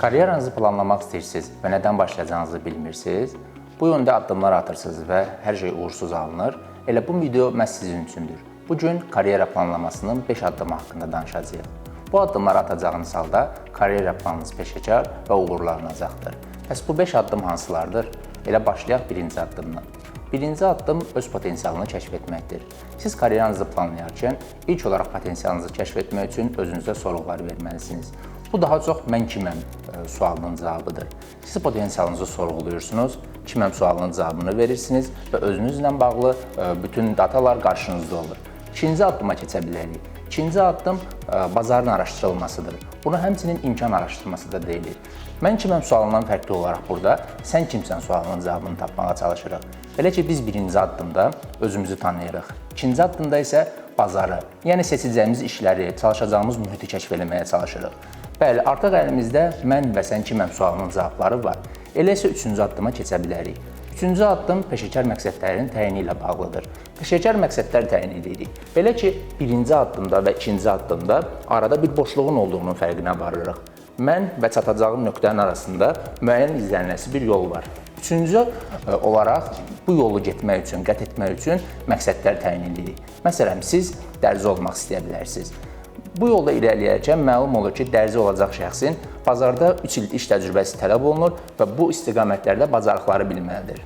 Karyeranızı planlamaq istəyirsiniz və nədən başlayacağınızı bilmirsiniz? Bu yöndə addımlar atırsınız və hər şey uğursuz alınır. Elə bu video məhz sizin üçündür. Bu gün karyera planlamasının 5 addımı haqqında danışacağıq. Bu addımları atacağınız halda karyera planınız peşəkar və uğurlanacaqdır. Bəs bu 5 addım hansılardır? Elə başlayaq birinci addımdan. Birinci addım öz potensialını kəşf etməkdir. Siz karyeranızı planlayarkən ilk olaraq potensialınızı kəşf etmək üçün özünüzə sorğular verməlisiniz. Bu daha çox mən kiməm e, sualının cavabıdır. Siz potensialınızı sorğuluyursunuz, kiməm sualının cavabını verirsiniz və özünüzlə bağlı e, bütün datalar qarşınızda olur. İkinci addıma keçə bilərik. İkinci addım e, bazarın araşdırılmasıdır. Bunu həmçinin imkan araşdırması da deyilir. Mən kiməm sualından fərqli olaraq burada sən kimsən sualının cavabını tapmağa çalışırıq. Belə ki biz birinci addımda özümüzü tanıyırıq. İkinci addımda isə bazarı, yəni seçəcəyimiz işləri, çalışacağımız mühiti kəşf etməyə çalışırıq. Bəli, artıq əlimizdə mən və sən kiməm sualının cavabları var. Elə isə üçüncü addıma keçə bilərik. Üçüncü addım peşəkar məqsədlərin təyini ilə bağlıdır. Peşəkar məqsədlər təyin edirik. Belə ki, birinci addımda və ikinci addımda arada bir boşluğun olduğunun fərqinə varırıq. Mən və çatacağım nöqtənin arasında müəyyən izlənilməsi bir yol var. Üçüncü e, olaraq bu yolu getmək üçün, qət etmək üçün məqsədlər təyin edirik. Məsələn, siz dərzi olmaq istəyə bilərsiniz. Bu yolda irəliləyərkən məlum olur ki, dərzi olacaq şəxsin bazarda 3 il iş təcrübəsi tələb olunur və bu istiqamətlərdə bacarıqları bilməlidir.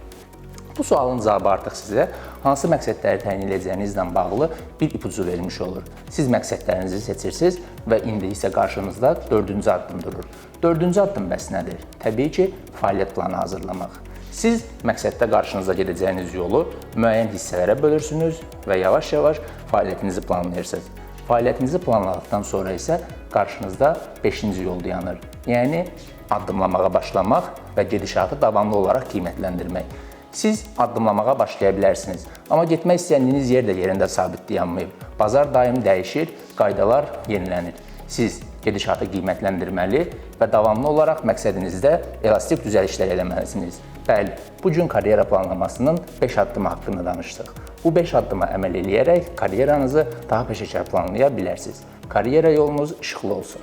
Bu sualın cavabı artıq sizə hansı məqsədləri təyin edəcəyinizlə bağlı bir ipucu vermiş olur. Siz məqsədlərinizi seçirsiniz və indi isə qarşınızda dördüncü addım durur. Dördüncü addım bəs nədir? Təbii ki, fəaliyyət planı hazırlamaq. Siz məqsəddə qarşınıza gedəcəyiniz yolu müəyyən hissələrə bölürsünüz və yavaş-yavaş fəaliyyətinizi planlayırsınız. Fəaliyyətinizi planladıqdan sonra isə qarşınızda 5-ci yol dayanır. Yəni addımlamağa başlamaq və gedişatı davamlı olaraq qiymətləndirmək. Siz addımlamağa başlaya bilərsiniz, amma getmək istədiyiniz yer də yerində sabit dayanmayıb. Bazar daim dəyişir, qaydalar yenilənir. Siz gedişatı qiymətləndirməli və davamlı olaraq məqsədinizdə elastik düzəlişlər eləməlisiniz. Bəli, bu gün karyera planlamasının 5 addımı haqqında danışdıq. Bu 5 addıma əməl eləyərək karyeranızı daha peşəkar planlaya bilərsiniz. Karyera yolunuz işıqlı olsun.